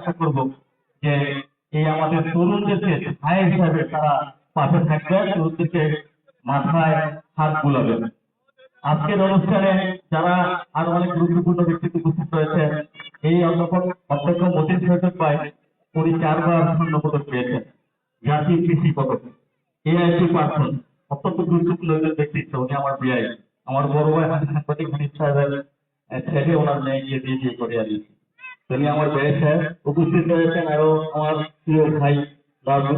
আশা করব যে এই আমাদের তরুণদেরকে ভাই হিসাবে তারা পাশে থাকবে তরুণদেরকে মাথায় হাত বুলাবেন আজকের অনুষ্ঠানে যারা আরও অনেক গুরুত্বপূর্ণ ব্যক্তিত্ব উপস্থিত রয়েছে এই অধ্যক্ষ অধ্যক্ষ মতিন সৈকত ভাই, উনি চারবার স্বর্ণ পদক পেয়েছেন, জাতীয় কৃষি পদক। এআইসি পার্সন অত্যন্ত গুরুত্বপূর্ণ একজন ব্যক্তিত্ব, উনি আমার বিআই। আমার বড় ভাই সাংবাদিক হানিফ সাহেবের ছেলে, ওনার মেয়ে গিয়ে দিয়ে বিয়ে করে আনিয়েছি তিনি আমার সাহেব উপস্থিত রয়েছেন আরও আমার প্রিয় ভাই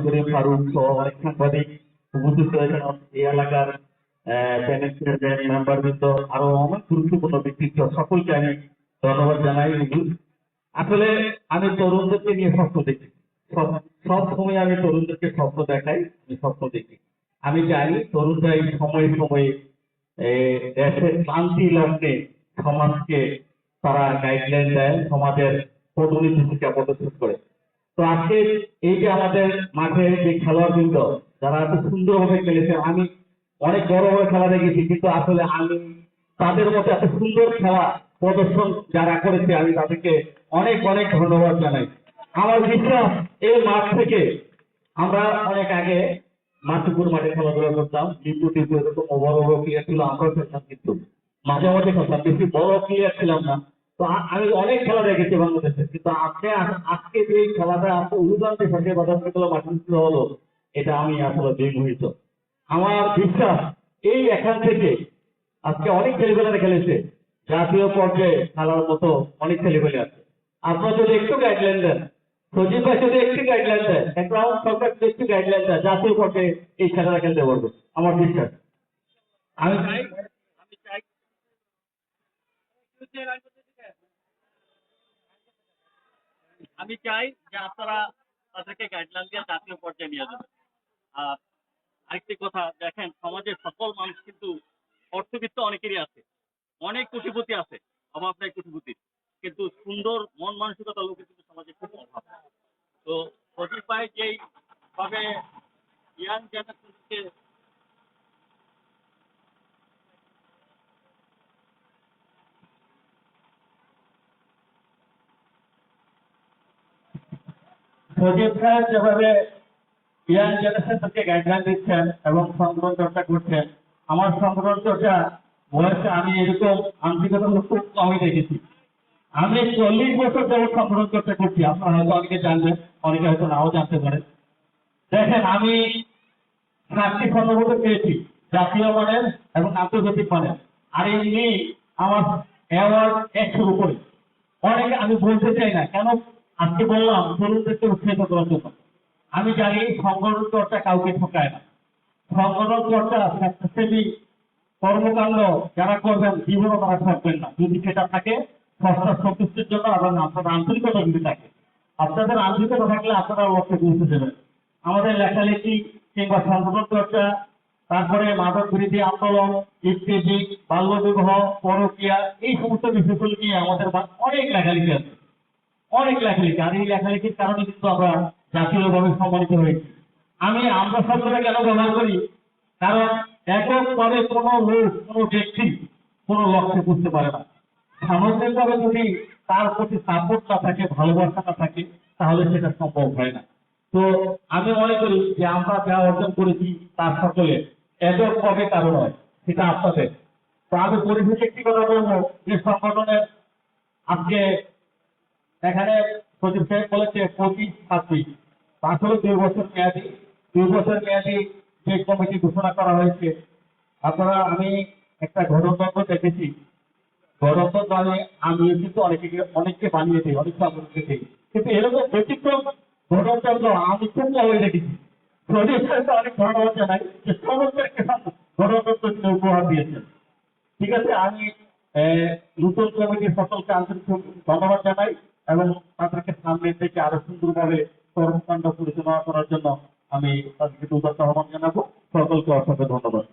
করিম ফারুক সহ অনেক সাংবাদিক। উপস্থিত রয়েছেন এই এলাকার আরও অনেক গুরুত্বপূর্ণ ব্যক্তিত্ব। সকলকে আমি ধন্যবাদ জানাই আসলে আমি তরুণদেরকে নিয়ে স্বপ্ন দেখি। সব সময় আমি তরুণদেরকে স্বপ্ন দেখাই, আমি স্বপ্ন দেখি। আমি জানি তরুণরা এই সময়ে সময়ে দেশের শান্তি লগ্নে সমাজকে তারা গাইডলাইন দেয় সমাজের পদোন্নতি থেকে পদক্ষেপ করে। তো আজকে এই যে আমাদের মাঠে যে খেলোয়াড় বৃন্দ, যারা এত সুন্দরভাবে খেলেছে, আমি অনেক বড় বড় খেলা দেখেছি, কিন্তু আসলে আমি তাদের মতো এত সুন্দর খেলা প্রদর্শন যারা করেছে, আমি তাদেরকে অনেক অনেক ধন্যবাদ জানাই। আমার বিশ্বাস, এই মাঠ থেকে আমরা অনেক আগে মাতুপুর মাঠে খেলাধুলা করতাম, কিন্তু টিপু এরকম বড় বড় প্লেয়ার ছিল, আমরাও খেলতাম কিন্তু। মাঝে মাঝে খেলতাম, বেশি বড় প্লেয়ার ছিলাম না। আমি অনেক খেলা দেখেছি বাংলাদেশে, কিন্তু আজকে আজকে যে খেলাটা এত উলুদান্তে সাথে বাধাগুলো মাঠে হলো, এটা আমি আসলে বিমোহিত। আমার বিশ্বাস, এই এখান থেকে আজকে অনেক ছেলেপেলেরা খেলেছে, জাতীয় পর্যায়ে খেলার মতো অনেক ছেলেপেলে আছে। আপনারা যদি একটু গাইডলাইন দেন, সজীব ভাই যদি একটু গাইডলাইন দেয়, একটা সরকার যদি একটু গাইডলাইন দেয়, জাতীয় পর্যায়ে এই খেলাটা খেলতে পারবে, আমার বিশ্বাস। আমি চাই আমি চাই আমি চাই যে আপনারা তাদেরকে গাইডলাইন দিয়ে জাতীয় পর্যায়ে নিয়ে যাবেন। আর আরেকটি কথা, দেখেন, সমাজের সকল মানুষ কিন্তু অর্থবিত্ত অনেকেরই আছে। অনেক কোটিপতি আছে, অভাব নাই কোটিপতি কিন্তু সুন্দর মন মানসিকতা লোকের কিন্তু সমাজে খুব অভাব। তো সজীব ভাই যেই ভাবে ইয়াং জেনারেশনকে সজীব সাহেব যেভাবে ইয়াং জেনারেশনকে গাইডলাইন দিচ্ছেন এবং সংগ্রহ চর্চা করছেন, আমার সংগ্রহ চর্চা বয়সে আমি এরকম আন্তরিকতা খুব কমই দেখেছি। আমি চল্লিশ বছর ধরে সংগ্রহ চর্চা করছি, আপনারা হয়তো অনেকে জানবেন, অনেকে হয়তো নাও জানতে পারেন। দেখেন, আমি সাতটি স্বর্ণপদক পেয়েছি, জাতীয় মানের এবং আন্তর্জাতিক মানের। আর এমনি আমার অ্যাওয়ার্ড একশোর উপরে অনেক আমি বলতে চাই না, কেন আজকে বললাম তরুণদেরকে উৎসাহিত করার জন্য। আমি জানি সংগঠন চর্চা কাউকে ঠকায় না। সংগঠন চর্চা স্বেচ্ছাসেবী কর্মকাণ্ড যারা করবেন, জীবনও তারা থাকবেন না। যদি সেটা থাকে সস্তার সন্তুষ্টির জন্য এবং আপনাদের আন্তরিকতা যদি থাকে। আপনাদের আন্তরিকতা থাকলে আপনারা লক্ষ্যে পৌঁছে দেবেন। আমাদের লেখালেখি কিংবা সংগঠন চর্চা, তারপরে মাদক বিরোধী আন্দোলন ইত্যাদি বাল্য বিবাহ পরকিয়া, এই সমস্ত বিষয়গুলো নিয়ে আমাদের অনেক লেখালেখি আছে। অনেক লেখালেখি আর এই লেখালেখির কারণে কিন্তু আমরা জাতীয়ভাবে সম্মানিত হয়েছি। আমি আমরা শব্দটা কেন ব্যবহার করি? কারণ এককভাবে কোনো লোক, কোনো ব্যক্তি, কোনো লক্ষ্যে বুঝতে পারে না। সামগ্রিকভাবে যদি তার প্রতি সাপোর্ট না থাকে ভালোবাসা না থাকে, তাহলে সেটা সম্ভব হয় না। তো আমি মনে করি যে আমরা যা অর্জন করেছি তার সকলে এককভাবে কারও নয়, সেটা আপনাদের। তো আমি পরিশেষে একটি কথা বলব যে সংগঠনের আজকে এখানে সচিব সাহেব বলেছে পঁচিশ ছাব্বিশ আসলে দুই বছর মেয়াদি, দুই বছর মেয়াদি যে কমিটি ঘোষণা করা হয়েছে, আপনারা, আমি একটা গণতন্ত্র দেখেছি। গণতন্ত্র আমি আমি কিন্তু অনেকে অনেককে বানিয়ে দিই, অনেক মানুষকে দিই। কিন্তু এরকম ব্যতিক্রম গণতন্ত্র আমি খুব কমই দেখেছি। সাহেবকে অনেক ধন্যবাদ জানাই যে সমস্ত গণতন্ত্র তিনি উপহার দিয়েছেন? ঠিক আছে, আমি নতুন কমিটির সকলকে আন্তরিক ধন্যবাদ জানাই। এবং তাদেরকে সামনে থেকে আরও সুন্দরভাবে কর্মকাণ্ড পরিচালনা করার জন্য আমি তাদেরকে উদার আহ্বান জানাব। সকলকে অসংখ্য ধন্যবাদ।